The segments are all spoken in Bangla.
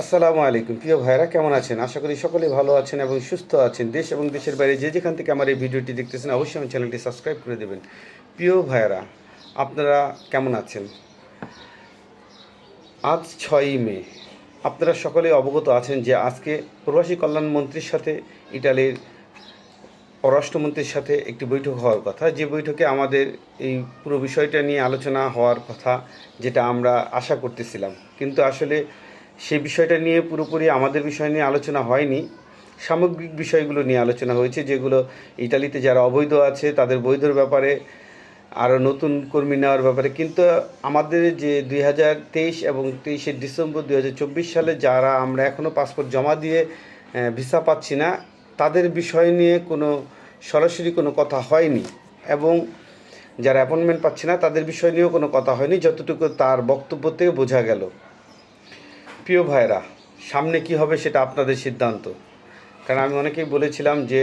আসসালামু আলাইকুম। প্রিয় ভাইরা কেমন আছেন? আশা করি সকলেই ভালো আছেন এবং সুস্থ আছেন। দেশ এবং দেশের বাইরে যে যেখান থেকে আমার এই ভিডিওটি দেখতেছেন, অবশ্যই আমার চ্যানেলটি সাবস্ক্রাইব করে দেবেন। প্রিয় ভাইরা আপনারা কেমন আছেন? আজ ছয়ই মে। আপনারা সকলে অবগত আছেন যে আজকে প্রবাসী কল্যাণ মন্ত্রীর সাথে, ইটালির পররাষ্ট্রমন্ত্রীর সাথে একটি বৈঠক হওয়ার কথা। যে বৈঠকে আমাদের এই পুরো বিষয়টা নিয়ে আলোচনা হওয়ার কথা, যেটা আমরা আশা করতেছিলাম। কিন্তু আসলে সেই বিষয়টা নিয়ে পুরোপুরি আমাদের বিষয় নিয়ে আলোচনা হয়নি। সামগ্রিক বিষয়গুলো নিয়ে আলোচনা হয়েছে, যেগুলো ইটালিতে যারা অবৈধ আছে তাদের বৈধর ব্যাপারে আরও নতুন কর্মী নেওয়ার ব্যাপারে। কিন্তু আমাদের যে দুই হাজার তেইশ এবং তেইশে ডিসেম্বর দুই হাজার চব্বিশ সালে যারা আমরা এখনও পাসপোর্ট জমা দিয়ে ভিসা পাচ্ছি না, তাদের বিষয় নিয়ে কোনো, সরাসরি কোনো কথা হয়নি। এবং যারা অ্যাপয়েন্টমেন্ট পাচ্ছে না, তাদের বিষয় নিয়েও কোনো কথা হয়নি, যতটুকু তার বক্তব্য থেকে বোঝা গেল। প্রিয় ভাইরা সামনে কি হবে সেটা আপনাদের সিদ্ধান্ত। কারণ আমি অনেকেই বলেছিলাম যে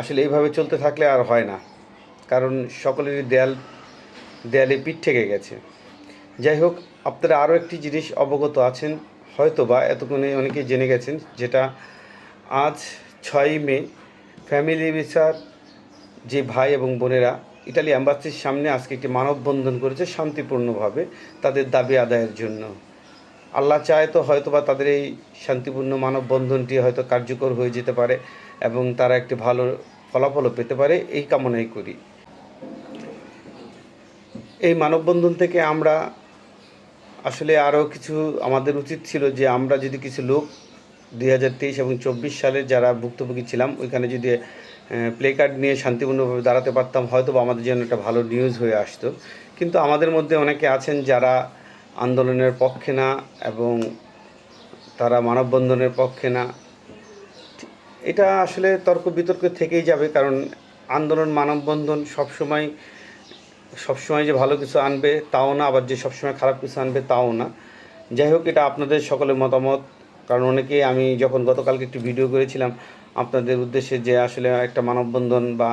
আসলে এইভাবে চলতে থাকলে আর হয় না। কারণ সকলেরই দেয়াল, দেয়ালে পিঠ থেকে গেছে। যাই হোক, আপনারা আরও একটি জিনিস অবগত আছেন হয়তো বা এতক্ষণে অনেকেই জেনে গেছেন, যেটা আজ ছয়ই মে, ফ্যামিলি ভিসার যে ভাই এবং বোনেরা ইটালি অ্যাম্বাসির সামনে আজকে একটি মানববন্ধন করেছে শান্তিপূর্ণভাবে তাদের দাবি আদায়ের জন্য। আল্লাহ চায় তো হয়তো বা তাদের এই শান্তিপূর্ণ মানববন্ধনটি হয়তো কার্যকর হয়ে যেতে পারে এবং তারা একটি ভালো ফলাফলও পেতে পারে, এই কামনাই করি। এই মানববন্ধন থেকে আমরা আসলে আরও কিছু আমাদের উচিত ছিল যে আমরা যদি কিছু লোক দুই হাজার তেইশ এবং চব্বিশ সালে যারা ভুক্তভোগী ছিলাম, ওইখানে যদি প্লে কার্ড নিয়ে শান্তিপূর্ণভাবে দাঁড়াতে পারতাম হয়তো বা আমাদের জন্য একটা ভালো নিউজ হয়ে আসতো। কিন্তু আমাদের মধ্যে অনেকে আছেন যারা আন্দোলনের পক্ষে না এবং তারা মানববন্ধনের পক্ষে না। এটা আসলে তর্ক বিতর্ক থেকেই যাবে কারণ আন্দোলন, মানববন্ধন সবসময় সবসময় যে ভালো কিছু আনবে তাও না, আবার যে সবসময় খারাপ কিছু আনবে তাও না। যাই হোক, এটা আপনাদের সকলের মতামত। কারণ অনেকেই আমি যখন গতকালকে একটি ভিডিও করেছিলাম, আপনাদের উদ্দেশ্যে যে আসলে একটা মানববন্ধন বা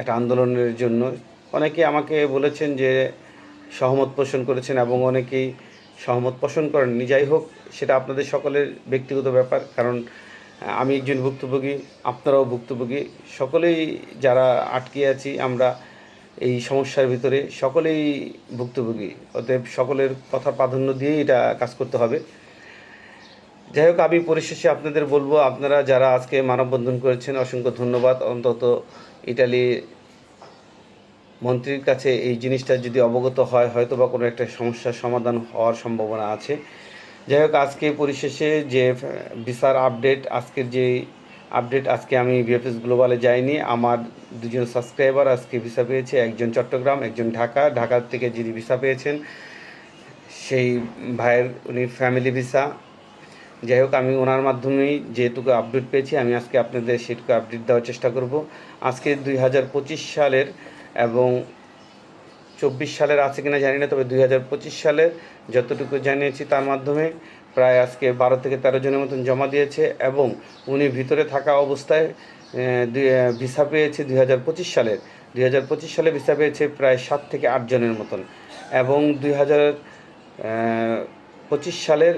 একটা আন্দোলনের জন্য, অনেকে আমাকে বলেছেন যে সহমত পোষণ করেছেন এবং অনেকেই সহমত পোষণ করেননি যাই হোক, সেটা আপনাদের সকলের ব্যক্তিগত ব্যাপার, কারণ আমি একজন ভুক্তভোগী, আপনারাও ভুক্তভোগী। সকলেই যারা আটকে আছি আমরা এই সমস্যার ভিতরে, সকলেই ভুক্তভোগী। অতএব সকলের কথা প্রাধান্য দিয়েই এটা কাজ করতে হবে। যাই হোক, আমি পরিশেষে আপনাদের বলব, আপনারা যারা আজকে মানববন্ধন করেছেন, অসংখ্য ধন্যবাদ। অন্তত ইটালি মন্ত্রীর কাছে এই জিনিসটা যদি অবগত হয় হয়তো বা কোনো একটা সমস্যার সমাধান হওয়ার সম্ভাবনা আছে। যাই হোক, আজকে পরিশেষে যে ভিসার আপডেট, আজকের যে আপডেট, আজকে আমি বিএফএস গ্লোবালে যাইনি। আমার দুজন সাবস্ক্রাইবার আজকে ভিসা পেয়েছে, একজন চট্টগ্রাম, একজন ঢাকা। ঢাকার থেকে যিনি ভিসা পেয়েছেন, সেই ভাইয়ের উনি ফ্যামিলি ভিসা। যাই হোক, আমি ওনার মাধ্যমেই যেটুকু আপডেট পেয়েছি, আমি আজকে আপনাদের সেটুকু আপডেট দেওয়ার চেষ্টা করব। আজকে দুই হাজার পঁচিশ সালের এবং চব্বিশ সালের আছে কিনা জানি না, তবে দুই হাজার পঁচিশ সালের যতটুকু জানিয়েছি তার মাধ্যমে প্রায় আজকে বারো থেকে তেরো জনের মতন জমা দিয়েছে এবং উনি ভিতরে থাকা অবস্থায় ভিসা পেয়েছে দুই হাজার পঁচিশ সালের দুই হাজার পঁচিশ সালে ভিসা পেয়েছে প্রায় সাত থেকে আট জনের মতন এবং দুই হাজার পঁচিশ সালের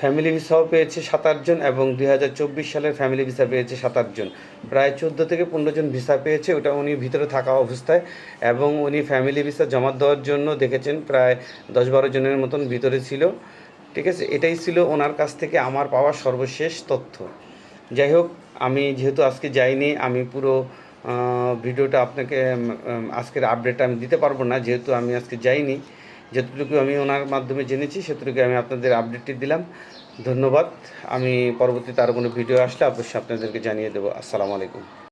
ফ্যামিলি ভিসাও পেয়েছে সাত আটজন এবং দুই হাজার চব্বিশ সালের ফ্যামিলি ভিসা পেয়েছে সাত আটজন প্রায় চোদ্দ থেকে পনেরো জন ভিসা পেয়েছে, ওটা উনি ভিতরে থাকা অবস্থায় এবং উনি ফ্যামিলি ভিসা জমা দেওয়ার জন্য দেখেছেন প্রায় দশ বারো জনের মতন ভিতরে ছিল। ঠিক আছে, এটাই ছিল ওনার কাছ থেকে আমার পাওয়া সর্বশেষ তথ্য। যাই হোক, আমি যেহেতু আজকে যাইনি, আমি পুরো ভিডিওটা আপনাকে আজকের আপডেট আমি দিতে পারব না, যেহেতু আমি আজকে যাইনি। যতটুকু আমি ওনার মাধ্যমে জেনেছি সেটুকু আমি আপনাদের আপডেটটি দিলাম। ধন্যবাদ। আমি পরবর্তীতে আরও কোনো ভিডিও আসলে অবশ্যই আপনাদেরকে জানিয়ে দেবো। আসসালামু আলাইকুম।